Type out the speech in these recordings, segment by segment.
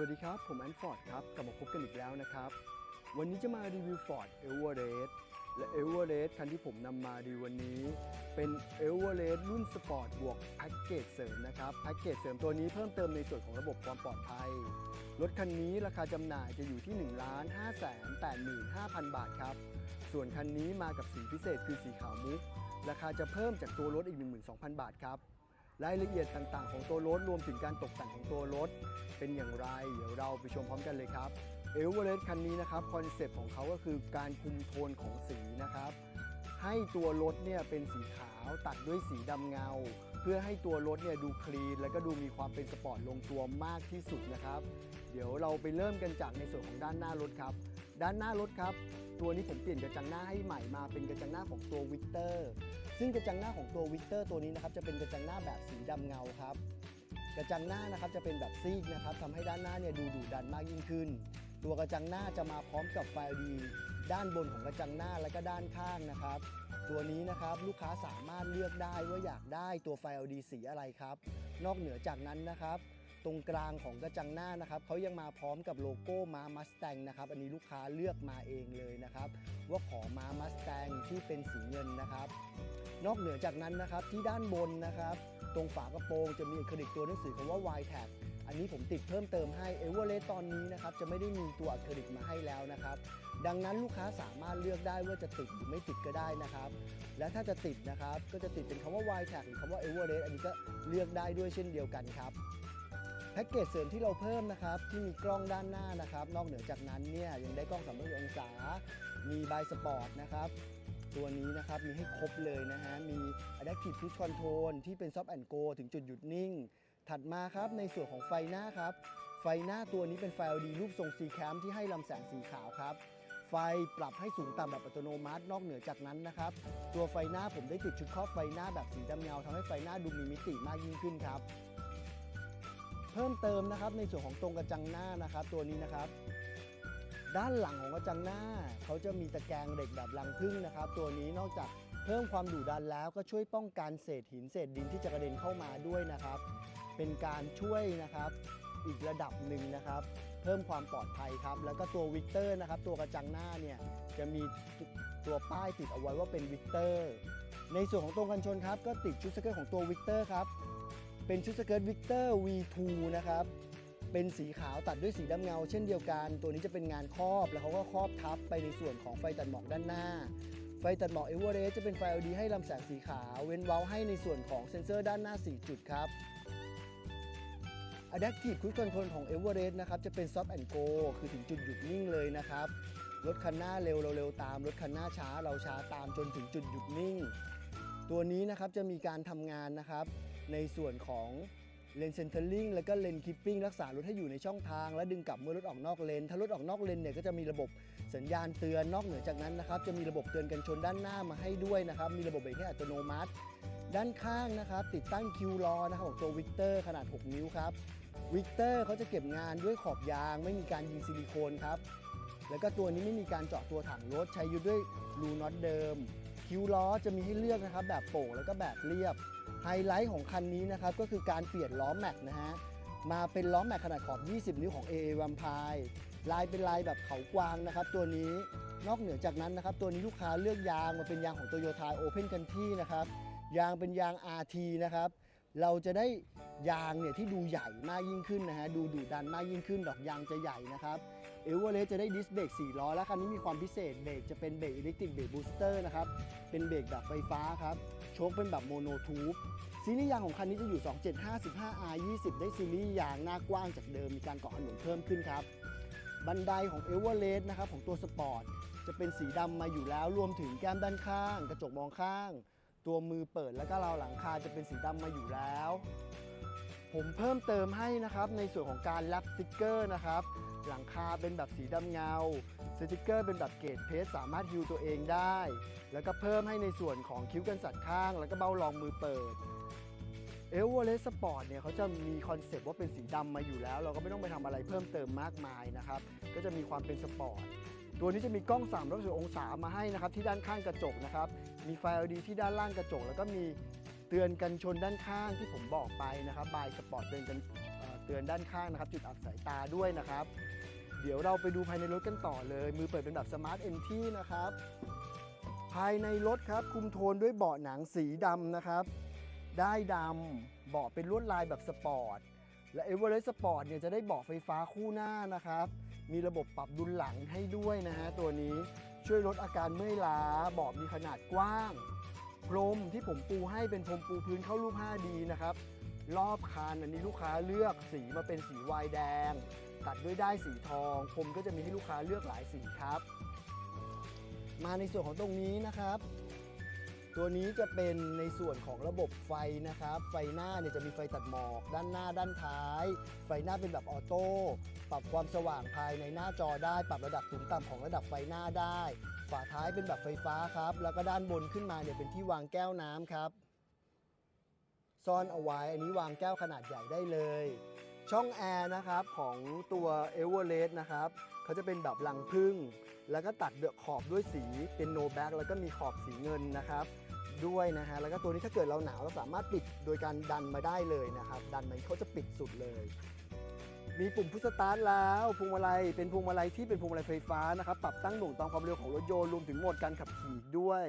วัสดีครับ ผมแอนฟอร์ดครับ กลับมาพบกันอีกแล้วนะครับ วันนี้จะมารีวิว Ford e v e r e s t และ e v e r e s t คันที่ผมนำมารีวิววันนี้ เป็น e v e r e s t รุ่นสปอร์ตบวกแพ็กเกจเสริมนะครับ แพ็กเกจเสริมตัวนี้เพิ่มเติมในส่วนของระบบความปลอดภัย รถคันนี้ราคาจำหน่ายจะอยู่ที่ 1 5 8 5 0 0 0 บาทครับ ส่วนคันนี้มากับสีพิเศษคือสีขาวมุก ราคาจะเพิ่มจากตัวรถอีก 12,000 บาทครับ รายละเอียดต่างๆ ของตัวรถรวมถึงการตกแต่งของตัวรถ เป็นอย่างไร เดี๋ยวเราไปชมพร้อมกันเลยครับเอเวอเรสต์คันนี้นะครับคอนเซปต์ของเขาก็คือการคุมโทนของสีนะครับ ให้ตัวรถเนี่ยเป็นสีขาวตัดด้วยสีดำเงา เพื่อให้ตัวรถเนี่ยดูคลีน แล้วก็ดูมีความเป็นสปอร์ตลงตัวมากที่สุดนะครับ เดี๋ยวเราไปเริ่มกันจากในส่วนของด้านหน้ารถครับ ด้านหน้ารถครับ ตัวนี้ผมเปลี่ยนกระจังหน้าให้ใหม่มาเป็นกระจังหน้าของตัววิกเตอร์ซึ่งกระจังหน้าของตัววิกเตอร์ตัวนี้นะครับจะเป็นกระจังหน้าแบบสีดำเงาครับ กระจังหน้านะครับจะเป็นแบบซีกนะครับทำให้ด้านหน้าเนี่ยดูดุดันมากยิ่งขึ้น ตัวกระจังหน้าจะมาพร้อมกับไฟ LED ด้านบนของกระจังหน้าและก็ด้านข้างนะครับ ตัวนี้นะครับลูกค้าสามารถเลือกได้ว่าอยากได้ตัวไฟ LED สีอะไรครับ นอกเหนือจากนั้นนะครับ ตรงกลางของกระจังหน้านะครับเขายังมาพร้อมกับโลโก้ม้ามัสแตงนะครับอันนี้ลูกค้าเลือกมาเองเลยนะครับว่าขอม้ามัสแตงที่เป็นสีเงินนะครับ นอกเหนือจากนั้นนะครับที่ด้านบนนะครับ ตรงฝากระโปรงจะมีอะคริลิกตัวหนังสือคำว่า y t a g อันนี้ผมติดเพิ่มเติมให้เอเวอเรสตอนนี้นะครับจะไม่ได้มีตัวอะคริลิกมาให้แล้วนะครับ ดังนั้นลูกค้าสามารถเลือกได้ว่าจะติดหรือไม่ติดก็ได้นะครับ และถ้าจะติดนะครับก็จะติดเป็นคำว่า y t a g หรือคำว่า e v e r e s t อันนี้ก็เลือกได้ด้วยเช่นเดียวกันครับ พ็กเกจเสริมที่เราเพิ่มนะครับที่มีกล้องด้านหน้านะครับ นอกเหนือจากนั้นเนี่ยยังได้กล้อง360องศา มีบายสปอร์ตนะครับตัวนี้นะครับมีให้ครบเลยนะฮะมี Adaptive Cruise Control ที่เป็น Stop and Go ถึงจุดหยุดนิ่ง ถัดมาครับในส่วนของไฟหน้าครับ ไฟหน้าตัวนี้เป็นไฟ LED รูปทรง C cam ที่ให้ลำแสงสีขาวครับไฟปรับให้สูงต่ำแบบอัตโนมัตินอกเหนือจากนั้นนะครับ ตัวไฟหน้าผมได้ติดชุดครอบไฟหน้าแบบสีดำเงาทำให้ไฟหน้าดูมีมิติมากยิ่งขึ้นครับ เพิ่มเติมนะครับในส่วนของตรงกระจังหน้านะครับ ตัวนี้นะครับ ด้านหลังของกระจังหน้า เขาจะมีตะแกรงเหล็กแบบรังผึ้งนะครับ ตัวนี้นอกจากเพิ่มความดุดันแล้วก็ช่วยป้องกันเศษหินเศษดินที่จะกระเด็นเข้ามาด้วยนะครับ เป็นการช่วยนะครับอีกระดับหนึ่งนะครับ เพิ่มความปลอดภัยครับ แล้วก็ตัววิกเตอร์นะครับ ตัวกระจังหน้าเนี่ยจะมีตัวป้ายติดเอาไว้ว่าเป็นวิกเตอร์ในส่วนของตรงกันชนครับ ก็ติดชุดสเกิร์ตของตัววิกเตอร์ครับ เป็นชุดสเกิร์ตวิกเตอร์ V2 นะครับ เป็นสีขาวตัดด้วยสีดำเงา เช่นเดียวกัน ตัวนี้จะเป็นงานครอบ แล้วเขาก็ครอบทับไปในส่วนของไฟตัดหมอกด้านหน้า ไฟตัดหมอกเอเวอเรสจะเป็นไฟ LED ให้ลำแสงสีขาว เว้นเว้าให้ในส่วนของเซ็นเซอร์ด้านหน้า 4 จุดครับ Adaptive Cruise Control ของ e v e r e s t นะครับจะเป็น Stop and Go คือถึงจุดหยุดนิ่งเลยนะครับ รถคันหน้าเร็วเราเร็วตาม รถคันหน้าช้าเราช้าตามจนถึงจุดหยุดนิ่ง ตัวนี้นะครับจะมีการทำงานนะครับ ในส่วนของเลนเซนเทอร์ลิงแล้วก็เลนคิปปิ้งรักษารถให้อยู่ในช่องทาง และดึงกลับเมื่อรถออกนอกเลน ถ้ารถออกนอกเลนเนี่ยก็จะมีระบบสัญญาณเตือนนอกเหนือจากนั้นนะครับ จะมีระบบเตือนกันชนด้านหน้ามาให้ด้วยนะครับ มีระบบเบรกให้อัตโนมัติ ด้านข้างนะครับ ติดตั้งคิวล้อนะครับของตัววิกเตอร์ขนาด 6 นิ้วครับวิกเตอร์เขาจะเก็บงานด้วยขอบยาง ไม่มีการยิงซิลิโคนครับแล้วก็ตัวนี้ไม่มีการเจาะตัวถังรถใช้ยึดด้วยรูน็อตเดิม คิวล้อจะมีให้เลือกนะครับ แบบโป่งแล้วก็แบบเรียบ ไฮไลท์ของคันนี้นะครับก็คือการเปลี่ยนล้อแม็กนะฮะมาเป็นล้อแม็กขนาดขอบ 20 นิ้วของ AA Vampire ลายเป็นลายแบบเขากวางนะครับตัวนี้นอกเหนือจากนั้นนะครับตัวนี้ลูกค้าเลือกยางมาเป็นยางของ Toyota Open Country นะครับยางเป็นยาง RT นะครับเราจะได้ยางเนี่ยที่ดูใหญ่มากยิ่งขึ้นนะฮะดูดุดันมากยิ่งขึ้นดอกยางจะใหญ่นะครับเอเวอเรสจะได้ดิสเบรก4ล้อและคันนี้มีความพิเศษเบรกจะเป็นเบรกอิเล็กทริกเบรกบูสเตอร์นะครับเป็นเบรกแบบไฟฟ้าครับ ชคเป็นแบบโมโนทูบซีรีส์ยางของคันนี้จะอยู่ 2755 R20 ได้ซีรีส์ยางหน้ากว้างจากเดิมมีการเกาะถนนเพิ่มขึ้นครับ บันไดของเอเวอเรสต์นะครับของตัวสปอร์ตจะเป็นสีดำมาอยู่แล้วรวมถึงแก้มด้านข้าง กระจกมองข้าง ตัวมือเปิดแล้วก็ราวหลังคาจะเป็นสีดำมาอยู่แล้ว ผมเพิ่มเติมให้นะครับในส่วนของการแรปสติกเกอร์นะครับ หลังคาเป็นแบบสีดำเงา สติกเกอร์เป็นแบบเกรดเพสสามารถฮิวตัวเองได้ แล้วก็เพิ่มให้ในส่วนของคิ้วกันสัตว์ข้าง แล้วก็เบ้ารองมือเปิดเอลวอเลสปอร์ตเนี่ยเขาจะมีคอนเซปต์ว่าเป็นสีดำมาอยู่แล้ว เราก็ไม่ต้องไปทำอะไรเพิ่มเติมมากมายนะครับ ก็จะมีความเป็นสปอร์ตตัวนี้จะมีกล้อง 360 องศามาให้นะครับที่ด้านข้างกระจกนะครับ มีไฟ LED ที่ด้านล่างกระจก แล้วก็มีเตือนกันชนด้านข้างที่ผมบอกไปนะครับบายสปอร์ตเตือนกันเอ่อเตือนด้านข้างนะครับ จุดอับสายตาด้วยนะครับ เดี๋ยวเราไปดูภายในรถกันต่อเลย มือเปิดเป็นแบบสมาร์ทเอนทีนะครับ ภายในรถครับคุมโทนด้วยเบาะหนังสีดำนะครับ ได้ดำเบาะเป็นลวดลายแบบสปอร์ต และ e v e r e s t Sport เนี่ยจะได้เบาะไฟฟ้าคู่หน้านะครับ มีระบบปรับดุลหลังให้ด้วยนะฮะตัวนี้ช่วยลดอาการเมื่อยล้าเบาะมีขนาดกว้าง พรมที่ผมปูให้เป็นพรมปูพื้นเข้ารูป 5D นะครับรอบคานอันนี้ลูกค้าเลือกสีมาเป็นสีวายแดง ตัดด้วยได้ายสีทอง ผมก็จะมีให้ลูกค้าเลือกหลายสีครับ มาในส่วนของตรงนี้นะครับ ตัวนี้จะเป็นในส่วนของระบบไฟนะครับ ไฟหน้าเนี่ยจะมีไฟตัดหมอก ด้านหน้าด้านท้าย ไฟหน้าเป็นแบบออโต้ปรับความสว่างภายในหน้าจอได้ ปรับระดับสูงต่ำของระดับไฟหน้าได้ ฝาท้ายเป็นแบบไฟฟ้าครับ แล้วก็ด้านบนขึ้นมาเนี่ยเป็นที่วางแก้วน้ำครับ ซ่อนเอาไว้อันนี้วางแก้วขนาดใหญ่ได้เลย ช่องแอร์นะครับของตัว e v e r e s t นะครับเขาจะเป็นแบบลังพึ่ง แล้วก็ตัดเดอะขอบด้วยสีเป็นโนแบ็กแล้วก็มีขอบสีเงินนะครับ ด้วยนะฮะแล้วก็ตัวนี้ถ้าเกิดเราหนาวเราสามารถปิดโดยการดันมาได้เลยนะครับ ดันมันเขาจะปิดสุดเลย มีปุ่มพุชสตาร์ทแล้วพวงมาลัยเป็นพวงมาลัยที่เป็นพวงมาลัยไฟฟ้านะครับปรับตั้งหน่วงตามความเร็วของรถยนต์รวมถึงโหมดการขับขี่ด้วย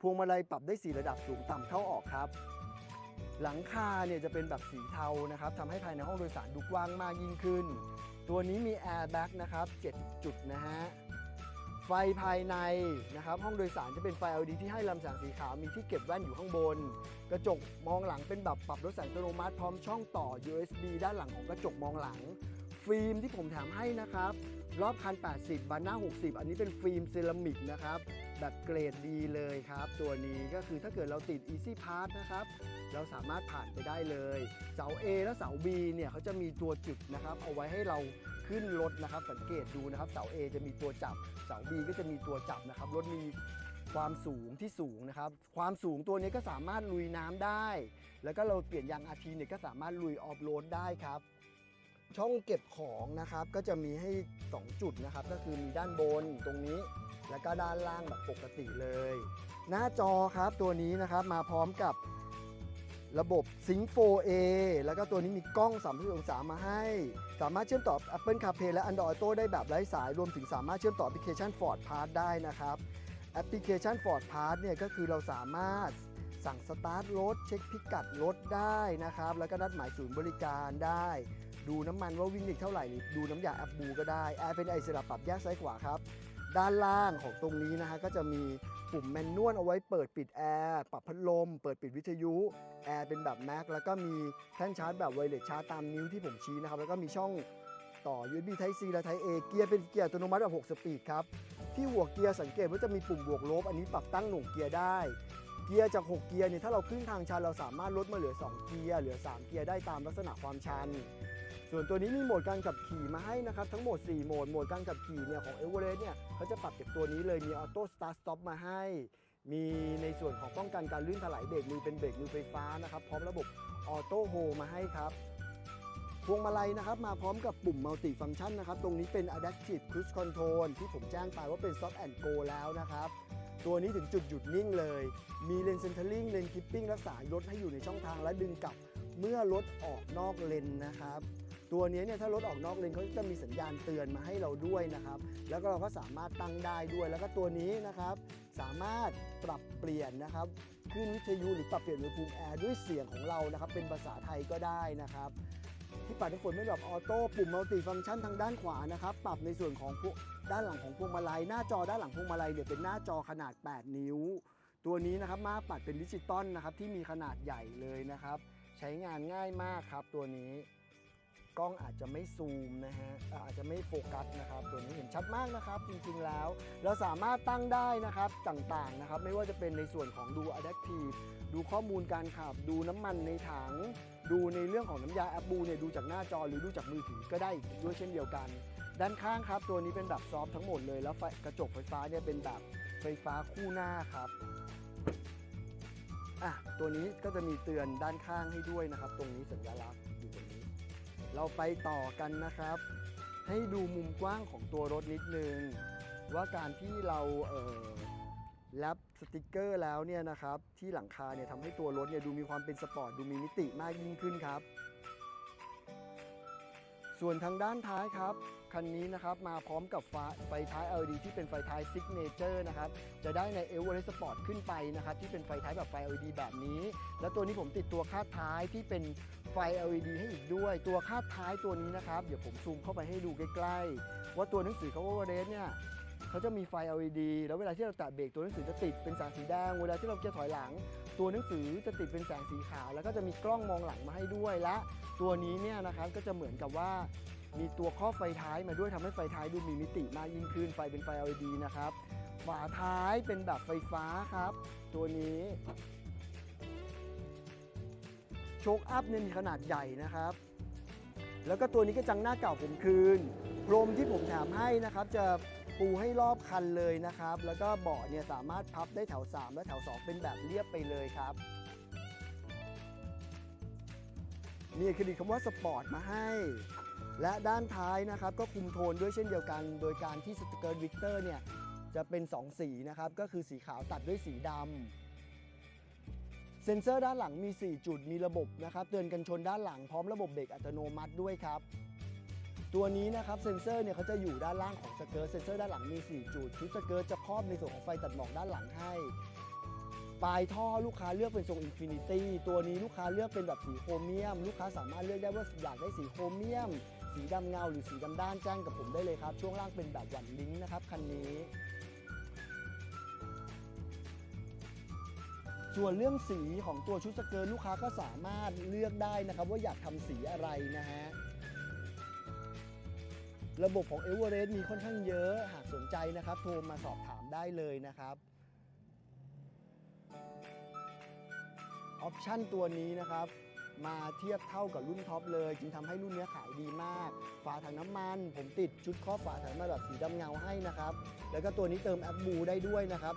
พวงมาลัยปรับได้สีระดับสูงต่ำเข้าออกครับ หลังคาเนี่ยจะเป็นแบบสีเทานะครับทำให้ภายในห้องโดยสารดูกว้างมากยิ่งขึ้น ตัวนี้มีแอร์แบ็กนะครับ 7 จุดนะฮะ ไฟภายในนะครับ ห้องโดยสารจะเป็นไฟ LED ที่ให้ลำแสงสีขาว มีที่เก็บแว่นอยู่ข้างบน กระจกมองหลังเป็นแบบปรับลดแสงอัตโนมัติพร้อมช่องต่อ USB ด้านหลังของกระจกมองหลัง ฟิล์มที่ผมแถมให้นะครับ รอบคัน 80 บานหน้า 60 อันนี้เป็นฟิล์มเซรามิกนะครับ แบบเกรดดีเลยครับ ตัวนี้ก็คือถ้าเกิดเราติด Easy Pass นะครับ เราสามารถผ่านไปได้เลย เสา A และเสา B เนี่ยเขาจะมีตัวจุดนะครับ เอาไว้ให้เราขึ้นรถนะครับ สังเกตดูนะครับ เสา A จะมีตัวจับ เสา B ก็จะมีตัวจับนะครับ รถมีความสูงที่สูงนะครับ ความสูงตัวนี้ก็สามารถลุยน้ำได้ แล้วก็เราเปลี่ยนยางอาทีเนี่ยก็สามารถลุยออฟโรดได้ครับ ช่องเก็บของนะครับก็จะมีให้ 2 จุดนะครับ ก็คือมีด้านบนตรงนี้ แล้วก็ด้านล่างแบบปกติเลย หน้าจอครับตัวนี้นะครับมาพร้อมกับระบบ Sync 4A แล้วก็ตัวนี้มีกล้อง30องศามาให้ สามารถเชื่อมต่อ Apple CarPlay และ Android Auto ได้แบบไร้สาย รวมถึงสามารถเชื่อมต่อแอปพลิเคชัน Ford Pass ได้นะครับ แอปพลิเคชัน Ford Pass เนี่ยก็คือเราสามารถ สั่งสตาร์ทรถเช็คพิกัดรถได้นะครับ แล้วก็นัดหมายศูนย์บริการได้ ดูน้ำมันว่าวิ่งอีกเท่าไหร่หรือดูน้ำยาแอปบูก็ได้แอร์เป็นไอเสระปรับแยกซ้ายขวาครับ ด้านล่างของตรงนี้นะฮะก็จะมีปุ่มแมนนวลเอาไว้เปิดปิดแอร์ปรับพัดลม เปิดปิดวิทยุแอร์เป็นแบบแม็กแล้วก็มีแท่นชาร์จแบบไวเลสชาร์จตามนิ้วที่ผมชี้นะครับ แล้วก็มีช่องต่อ USB Type C และ Type A เกียร์เป็นเกียร์อัตโนมัติแบบ 6 สปีดครับ ที่หัวเกียร์สังเกตว่าจะมีปุ่มบวกลบ อันนี้ปรับตั้งหน่วงเกียร์ได้ เกียร์จาก 6 เกียร์เนี่ยถ้าเราขึ้นทางชันเราสามารถลดมาเหลือ 2 เกียร์เหลือ 3 เกียร์ได้ตามลักษณะความชัน ส่วนตัวนี้มีโหมดการขับขี่มาให้นะครับ ทั้งหมด 4 โหมด โหมดการขับขี่เนี่ยของ e v e r e s t เนี่ยเขาจะปรับจากตัวนี้เลยมีออโต้สตาร์ทสต็อปมาให้ มีในส่วนของป้องกันการลื่นถลายเบรกมือเป็นเบรกมือไฟฟ้านะครับพร้อมระบบออโต้โฮมาให้ครับพวงมาลัยนะครับมาพร้อมกับปุ่มมัลติฟัง c t ชันนะครับ ตรงนี้เป็น Adaptive Cruise Control ที่ผมแจ้งไปว่าเป็น Stop and Go แล้วนะครับ ตัวนี้ถึงจุดหยุดนิ่งเลย มีเลนเซนเทอร์ลิงเลนคิปปิ้งรักษารถให้อยู่ในช่องทางและดึงกลับเมื่อรถออกนอกเลนนะครับ ตัวนี้เนี่ยถ้ารถออกนอกเลนเขาจะมีสัญญาณเตือนมาให้เราด้วยนะครับ แล้วก็เราก็สามารถตั้งได้ด้วย แล้วก็ตัวนี้นะครับสามารถปรับเปลี่ยนนะครับขึ้นวิทยุหรือปรับเปลี่ยนอุณหภูมิแอร์ด้วยเสียงของเรานะครับเป็นภาษาไทยก็ได้นะครับ ที่ปัดน้ำฝนไม่แบบออโต้ปุ่มมัลติฟังก์ชันทางด้านขวานะครับปรับในส่วนของพวกด้านหลังของพวงมาลัย หน้าจอด้านหลังพวงมาลัยเนี่ยเป็นหน้าจอขนาด 8 นิ้ว ตัวนี้นะครับมาปัดเป็นดิจิตอลนะครับที่มีขนาดใหญ่เลยนะครับ ใช้งานง่ายมากครับตัวนี้กล้องอาจจะไม่ซูมนะฮะอาอาจจะไม่โฟกัสนะครับ ตัวนี้เห็นชัดมากนะครับ จริงๆแล้ว เราสามารถตั้งได้นะครับต่างๆนะครับ ไม่ว่าจะเป็นในส่วนของดู Adaptive ดูข้อมูลการขับ ดูน้ำมันในถัง ดูในเรื่องของน้ำยาแอปบูเนี่ยดูจากหน้าจอหรือดูจากมือถือก็ได้อีกด้วยเช่นเดียวกัน ด้านข้างครับ ตัวนี้เป็นแบบซอฟต์ทั้งหมดเลย แล้วกระจกไฟฟ้าเนี่ยเป็นแบบไฟฟ้าคู่หน้าครับอะตัวนี้ก็จะมีเตือนด้านข้างให้ด้วยนะครับ ตรงนี้สัญลักษณ์อยู่ตรงนี้ เราไปต่อกันนะครับ ให้ดูมุมกว้างของตัวรถนิดนึงว่าการที่เราเอ่อ แรปสติกเกอร์แล้วเนี่ยนะครับที่หลังคาเนี่ยทำให้ตัวรถเนี่ยดูมีความเป็นสปอร์ตดูมีมิติมากยิ่งขึ้นครับ ส่วนทางด้านท้ายครับคันนี้นะครับมาพร้อมกับไฟไฟท้าย LED ที่เป็นไฟท้าย Signature นะครับจะได้ใน e v e r e s t Sport ขึ้นไปนะครับที่เป็นไฟท้ายแบบไฟ LED แบบนี้ แล้วตัวนี้ผมติดตัวคาดท้ายที่เป็นไฟ LED ให้อีกด้วย ตัวคาดท้ายตัวนี้นะครับ เดี๋ยวผมซูมเข้าไปให้ดูใกล้ๆ ว่าตัวหนังสือเขา e v e r e s t เนี่ย เขาจะมีไฟ LED แล้วเวลาที่เราแตะเบรกตัวหนังสือจะติดเป็นแสงสีแดง เวลาที่เราจะถอยหลัง ตัวหนังสือจะติดเป็นแสงสีขาว แล้วก็จะมีกล้องมองหลังมาให้ด้วยและ ตัวนี้เนี่ยนะครับก็จะเหมือนกับว่ามีตัวครอบไฟท้ายมาด้วยทำให้ไฟท้ายดูมีมิติมากยิ่งขึ้นไฟเป็นไฟ LED นะครับฝาท้ายเป็นแบบไฟฟ้าครับ ตัวนี้โชคอัพเนี่ยมีขนาดใหญ่นะครับ แล้วก็ตัวนี้ก็จังหน้าเก่าผมคืน พรมที่ผมแถมให้นะครับจะปูให้รอบคันเลยนะครับ แล้วก็เบาะเนี่ยสามารถพับได้แถว 3 และแถว 2 เป็นแบบเรียบไปเลยครับมีอะคริลิกคำว่าสปอร์ตมาให้ และด้านท้ายนะครับก็คุมโทนด้วยเช่นเดียวกัน โดยการที่สติกเกอร์วิกเตอร์เนี่ยจะเป็น 2 สีนะครับ ก็คือสีขาวตัดด้วยสีดำเซ็นเซอร์ด้านหลังมี 4 จุดมีระบบนะครับเตือนกันชนด้านหลังพร้อมระบบเบรกอัตโนมัติด้วยครับ ตัวนี้นะครับเซ็นเซอร์เนี่ยเขาจะอยู่ด้านล่างของสเกิร์ตเซ็นเซอร์ด้านหลังมี 4 จุดชุดสเกิร์ตจะครอบในส่วนของไฟตัดหมอกด้านหลังให้ ปลายท่อลูกค้าเลือกเป็นทรงอินฟินิตี้ตัวนี้ลูกค้าเลือกเป็นแบบสีโครเมียม ลูกค้าสามารถเลือกได้ว่าอยากได้สีโครเมียม สีดำเงาหรือสีดำด้านแจ้งกับผมได้เลยครับ ช่วงล่างเป็นแบบหวันลิงก์นะครับคันนี้ ส่วนเรื่องสีของตัวชุดสเกิร์ตลูกค้าก็สามารถเลือกได้นะครับว่าอยากทำสีอะไรนะฮะ ระบบของ e v e r e s t มีค่อนข้างเยอะหากสนใจนะครับ โทรมาสอบถามได้เลยนะครับออปชั่นตัวนี้นะครับ มาเทียบเท่ากับรุ่นท็อปเลย จึงทำให้รุ่นนี้ขายดีมาก ฝาถังน้ำมัน ผมติดชุดครอบฝาถังมาแบบสีดำเงาให้นะครับ แล้วก็ตัวนี้เติมแอปบูได้ด้วยนะครับ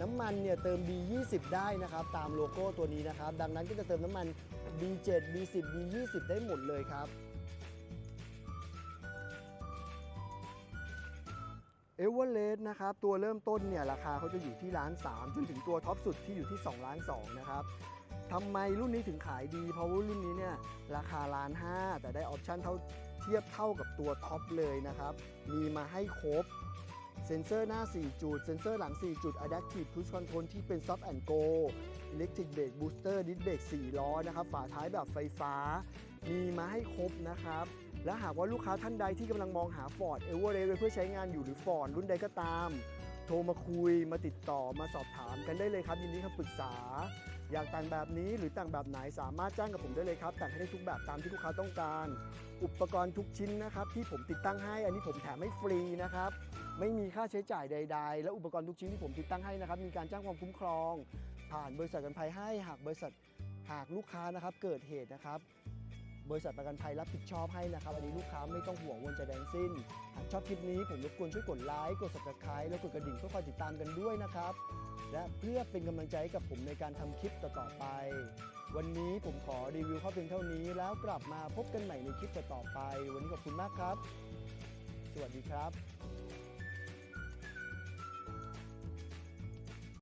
น้ำมันเนี่ยเติม B20 ได้นะครับ ตามโลโก้ตัวนี้นะครับ ดังนั้นก็จะเติมน้ำมัน B7 B10 B20 ได้หมดเลยครับ เอเวอเร์เลสนะครับตัวเริ่มต้นเนี่ยราคาเขาจะอยู่ที่ล้าน3จนถึงตัวท็อปสุดที่อยู่ที่2ล้าน2นะครับทำไมรุ่นนี้ถึงขายดี เพราะว่ารุ่นนี้เนี่ยราคาล้าน5แต่ได้ออปชั่นเท่าเทียบเท่ากับตัวท็อปเลยนะครับ มีมาให้ครบเซ็นเซอร์หน้า 4 จุด เซ็นเซอร์หลัง 4 จุด Adaptive Cruise Control ที่เป็น Stop and Go Electric Brake Booster Disc Brake 4 ล้อนะครับ ฝาท้ายแบบไฟฟ้า มีมาให้ครบนะครับ และหากว่าลูกค้าท่านใดที่กำลังมองหา Ford e v e r e s t ไว้เพื่อใช้งานอยู่หรือ Ford รุ่นใดก็ตาม โทรมาคุยมาติดต่อมาสอบถามกันได้เลยครับ ยินดีคำปรึกษา อยากแต่งแบบนี้หรือแต่งแบบไหนสามารถจ้างกับผมได้เลยครับ แต่งให้ได้ทุกแบบตามที่ลูกค้าต้องการ อุปกรณ์ทุกชิ้นนะครับที่ผมติดตั้งให้ อันนี้ผมแถมให้ฟรีนะครับไม่มีค่าใช้จ่ายใด ๆ และอุปกรณ์ทุกชิ้นที่ผมติดตั้งให้นะครับมีการจ้างความคุ้มครอง ผ่านบริษัทกันภัยให้หากบริษัทหากลูกค้านะครับเกิดเหตุนะครับ บริษัทประกันภัยรับผิดชอบให้นะครับ อันนี้ลูกค้าไม่ต้องห่วงวนใจแดงสิ้น หากชอบคลิปนี้ผมรบกวนช่วยกดไลค์ กด subscribe แล้วกดกระดิ่งเพื่อคอยติดตามกันด้วยนะครับ และเพื่อเป็นกำลังใจให้กับผมในการทำคลิปต่อๆไป วันนี้ผมขอรีวิวเข้าเพียงเท่านี้ แล้วกลับมาพบกันใหม่ในคลิปต่อๆไป วันนี้ขอบคุณมากครับ สวัสดีครับ